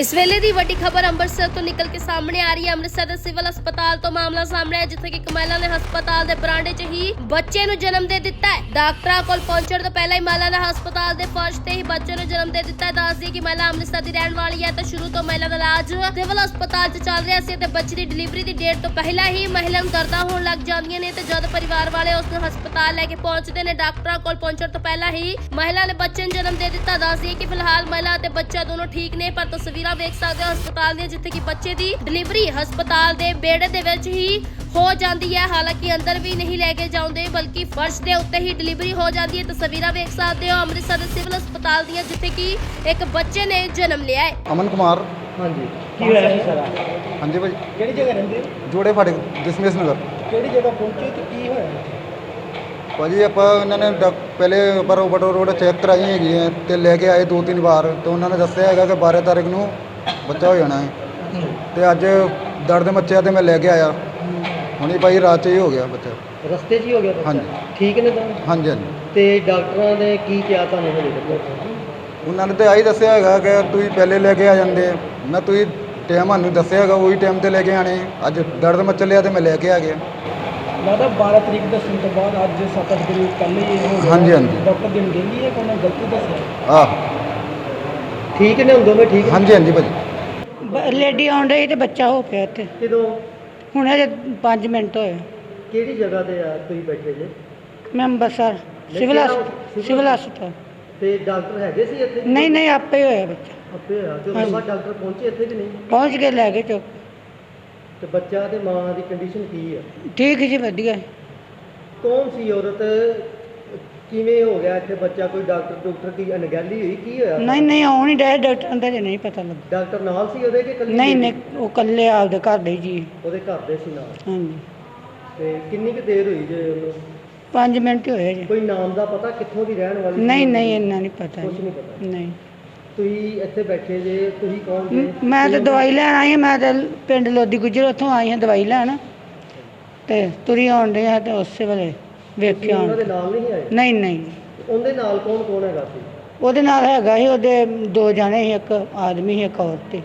ਇਸ ਵੇਲੇ ਦੀ ਵੱਡੀ ਖਬਰ ਅੰਮ੍ਰਿਤਸਰ ਤੋਂ ਨਿਕਲ ਕੇ ਸਾਹਮਣੇ ਆ ਰਹੀ ਹੈ। ਅੰਮ੍ਰਿਤਸਰ ਦੇ ਸਿਵਲ ਹਸਪਤਾਲ ਤੋਂ ਮਾਮਲਾ ਸਾਹਮਣੇ ਆਇਆ, ਜਿੱਥੇ ਕਿ ਇੱਕ ਮਹਿਲਾ ਨੇ ਹਸਪਤਾਲ ਦੇ ਬਰਾਂਡੇ 'ਚ ਹੀ ਬੱਚੇ ਨੂੰ ਜਨਮ ਦੇ ਦਿੱਤਾ ਹੈ। ਡਾਕਟਰਾਂ ਕੋਲ ਪਹੁੰਚਣ ਤੋਂ ਪਹਿਲਾਂ ਹੀ ਮਹਿਲਾ ਨੇ ਹਸਪਤਾਲ ਦੇ ਫਰਸ਼ ਤੇ ਹੀ ਬੱਚੇ ਨੂੰ ਜਨਮ ਦੇ ਦਿੱਤਾ ਦੱਸਦੀ ਕਿ ਮਹਿਲਾ ਅੰਮ੍ਰਿਤਸਰ ਦੀ ਰਹਿਣ ਵਾਲੀ ਹੈ ਤੇ ਸ਼ੁਰੂ ਤੋਂ ਮਹਿਲਾ ਦਾ ਇਲਾਜ ਸਿਵਲ ਹਸਪਤਾਲ 'ਚ ਚੱਲ ਰਿਹਾ ਸੀ ਤੇ ਬੱਚੇ ਦੀ ਡਿਲੀਵਰੀ ਦੀ ਡੇਟ ਤੋਂ ਪਹਿਲਾਂ ਹੀ ਮਹਿਲਾ ਨੂੰ ਦਰਦਾਂ ਹੋਣ ਲੱਗ ਜਾਂਦੀਆਂ ਨੇ ਤੇ ਜਦ ਪਰਿਵਾਰ ਵਾਲੇ ਉਸ ਨੂੰ ਹਸਪਤਾਲ ਲੈ ਕੇ ਪਹੁੰਚਦੇ ਨੇ, ਡਾਕਟਰਾਂ ਕੋਲ ਪਹੁੰਚਣ ਤੋਂ ਪਹਿਲਾਂ ਹੀ ਮਹਿਲਾ ਨੇ ਬੱਚੇ ਨੂੰ ਜਨਮ ਦੇ ਦਿੱਤਾ। ਦੱਸਦੀ ਕਿ ਫਿਲਹਾਲ ਮਹਿਲਾ ਅਤੇ ਬੱਚਾ ਦੋਨੋਂ ਠੀਕ ਨੇ, ਪਰ ਤਸਵੀਰਾਂ ਵੇਖ ਸਕਦੇ ਹੋ ਹਸਪਤਾਲ ਦੀਆਂ ਜਿੱਥੇ ਕਿ ਬੱਚੇ ਦੀ ਡਿਲੀਵਰੀ ਹਸਪਤਾਲ ਦੇ ਬੇੜੇ ਦੇ ਵਿੱਚ ਹੀ ਹੋ ਜਾਂਦੀ ਹੈ। ਹਾਲਾਂਕਿ ਅੰਦਰ ਵੀ ਨਹੀਂ ਲੈ ਕੇ ਜਾਂਦੇ ਬਲਕਿ ਫਰਸ਼ ਦੇ ਉੱਤੇ ਹੀ ਡਿਲੀਵਰੀ ਹੋ ਜਾਂਦੀ ਹੈ। ਤਸਵੀਰਾਂ ਵੇਖ ਸਕਦੇ ਹੋ ਅੰਮ੍ਰਿਤਸਰ ਦੇ ਸਿਵਲ ਹਸਪਤਾਲ ਦੀਆਂ ਜਿੱਥੇ ਕਿ ਇੱਕ ਬੱਚੇ ਨੇ ਜਨਮ ਲਿਆ ਹੈ। ਅਮਨ ਕੁਮਾਰ। ਹਾਂਜੀ। ਕੀ ਹੋਇਆ ਸੀ ਸਾਰਾ? ਹਾਂਜੀ ਭਾਈ ਕਿਹੜੀ ਜਗ੍ਹਾ ਰਹਿੰਦੇ ਹੋ? ਜੋੜੇ ਫਾਟਕ ਦਸਮੇਸ਼ ਨਗਰ। ਕਿਹੜੀ ਜਗ੍ਹਾ ਪਹੁੰਚੇ ਤੇ ਕੀ ਹੋਇਆ? ਭਾਜੀ ਆਪਾਂ ਇਹਨਾਂ ਨੇ ਡਾਕ- ਪਹਿਲੇ ਪਰ ਓਵਰ ਰੋਡ ਚੈੱਕ ਕਰਾਈ ਹੈਗੀ ਹੈ ਤੇ ਲੈ ਕੇ ਆਏ ਦੋ ਤਿੰਨ ਵਾਰ ਤੇ ਉਹਨਾਂ ਨੇ ਦੱਸਿਆ ਹੈਗਾ ਕਿ 12 ਤਾਰੀਖ ਨੂੰ ਬੱਚਾ ਹੋ ਜਾਣਾ ਹੈ। ਤੇ ਅੱਜ ਦਰਦ ਮੱਚਿਆ ਤੇ ਮੈਂ ਲੈ ਕੇ ਆਇਆ। ਹੁਣੇ ਭਾਈ ਰਾਤ 'ਚ ਹੀ ਹੋ ਗਿਆ ਬੱਚਾ। ਰਸਤੇ 'ਚ ਹੀ ਹੋ ਗਿਆ ਬੱਚਾ? ਹਾਂਜੀ। ਠੀਕ ਨੇ ਤਾਂ? ਹਾਂਜੀ ਹਾਂਜੀ। ਤੇ ਡਾਕਟਰਾਂ ਨੇ ਕੀ ਕਿਹਾ ਤੁਹਾਨੂੰ ਹਲੇ ਤੱਕ? ਉਹਨਾਂ ਨੇ ਤੇ ਆਹੀ ਦੱਸਿਆ ਹੈਗਾ ਕਿ ਤੁਸੀਂ ਪਹਿਲੇ ਲੈ ਕੇ ਆ ਜਾਂਦੇ ਮੈਂ ਤੁਸੀਂ ਟਾਈਮ ਸਾਨੂੰ ਦੱਸਿਆ ਹੈਗਾ ਉਹੀ ਟਾਈਮ ਤੇ ਲੈ ਕੇ ਆਣੇ ਅੱਜ ਦਰਦ ਮੱਚ ਲਿਆ ਤੇ ਮੈਂ ਲੈ ਕੇ ਆ ਗਿਆ। ਲੱਗਦਾ 12 ਤਰੀਕ ਦੱਸਣ ਤੋਂ ਬਾਅਦ ਅੱਜ 7 ਤਰੀਕ ਪਹਿਲੇ ਹੀ ਹੋ ਗਿਆ। ਹਾਂਜੀ, ਹਾਂਜੀ। ਡਾਕਟਰ ਦੀ ਅਣਗਹਿਲੀ ਹੈ ਕੋਈ ਨਾ ਗਲਤੀ ਦੱਸਿਆ ਆਹ। ਠੀਕ ਨੇ ਹੁਣ ਦੋਵੇਂ ਠੀਕ ਨੇ? ਹਾਂਜੀ ਹਾਂਜੀ ਭਾਜੀ। ਬ- ਲੇਡੀ ਆਉਣ ਡਈ ਤੇ ਬੱਚਾ ਹੋ ਪਿਆ ਇੱਥੇ। ਕਿਦੋਂ? ਹੁਣ ਅਜੇ 5 ਮਿੰਟ ਹੋਏ। ਕਿਹੜੀ ਜਗ੍ਹਾ ਤੇ ਆ ਤੁਸੀਂ ਬੈਠੇ ਜੇ? ਮੈਂ ਅੰਬਰਸਰ ਸਿਵਲ ਹਸ- ਸਿਵਲ ਹਸਪਤਾਲ। ਤੇ ਡਾਕਟਰ ਹੈਗੇ ਸੀ ਇੱਥੇ? ਨਹੀਂ ਨਹੀਂ ਆਪੇ ਹੋਇਆ ਬੱਚਾ। ਆਪੇ ਆ ਤੇ ਉਸ ਤੋਂ ਹਾਂਜੀ। ਬਾਅਦ ਡਾਕਟਰ ਪਹੁੰਚੇ ਇੱਥੇ ਕਿ ਨਹੀਂ? ਪਹੁੰਚ ਕੇ ਲੈ ਕੇ ਚੁੱਕ ਤੇ ਬੱਚਾ ਤੇ ਮਾਂ ਦੀ ਕੰਡੀਸ਼ਨ ਕੀ ਆ? ਠੀਕ ਜੀ ਵਧੀਆ। ਕੌਣ ਸੀ ਔਰਤ? ਕਿਵੇਂ ਹੋ ਗਿਆ ਇੱਥੇ ਬੱਚਾ? ਕੋਈ ਡਾਕਟਰ ਡਾਕਟਰ ਦੀ ਅਣਗਹਿਲੀ ਹੋਈ? ਕੀ ਹੋਇਆ? ਨਹੀਂ ਨਹੀਂ ਆਉਣ ਹੀ ਡਿਆ ਡਾਕਟਰ ਦਾ ਜੇ ਨਹੀਂ ਪਤਾ ਲੱਗਾ। ਡਾਕਟਰ ਨਾਲ ਸੀ ਉਹਦੇ ਕਿ ਇਕੱਲੀ ਨਹੀਂ ਸੀ? ਨਹੀਂ ਉਹ ਕੱਲੇ ਆਪਦੇ ਘਰ ਦੇ ਜੀ। ਉਹਦੇ ਘਰ ਦੇ ਸੀ ਨਾਲ? ਹਾਂਜੀ। ਤੇ ਕਿੰਨੀ ਕੁ ਦੇਰ ਹੋਈ ਜੇ ਉਹਨੂੰ? 5 ਮਿੰਟ ਹੀ ਹੋਏ ਜੀ। ਕੋਈ ਨਾਮ ਦਾ ਪਤਾ ਕਿੱਥੋਂ ਦੀ ਰਹਿਣ ਵਾਲੀ ਸੀ? ਨਹੀਂ ਨਹੀਂ ਇੰਨਾ ਨਹੀਂ ਪਤਾ ਕੁਛ ਜੀ ਨਹੀਂ ਪਤਾ। ਨਹੀਂ। ਤੁਸੀਂ ਇੱਥੇ ਬੈਠੇ ਜੇ ਤੁਸੀਂ ਕੌਣ ਜੇ? ਮ- ਤਾਂ ਦਵਾਈ ਲੈਣ ਆਈ ਹਾਂ ਮੈਂ ਤਾਂ ਪਿੰਡ ਲੋਦੀ ਗੁਜਰ ਉੱਥੋਂ ਆਈ ਹਾਂ ਦਵਾਈ ਲੈਣ। ਤੇ ਤੁਰੀ ਆਉਣ ਡਈ ਤੇ ਉਸੇ ਵੇਲੇ ਤੁਸੀਂ ਵੇਖਿਆ ਉਹਨਾਂ ਦੇ ਆਉਣ ਨਾਲ ਨਹੀਂ ਆਏ? ਨਹੀਂ ਨਹੀਂ। ਉਹਦੇ ਨਾਲ ਕੌਣ ਕੌਣ ਹੈਗਾ ਸੀ? ਉਹਦੇ ਨਾਲ ਹੈਗਾ ਸੀ ਉਹਦੇ ਦੋ ਜਾਣੇ ਸੀ ਇੱਕ ਆਦਮੀ ਸੀ ਇੱਕ ਔਰਤ ਸੀ।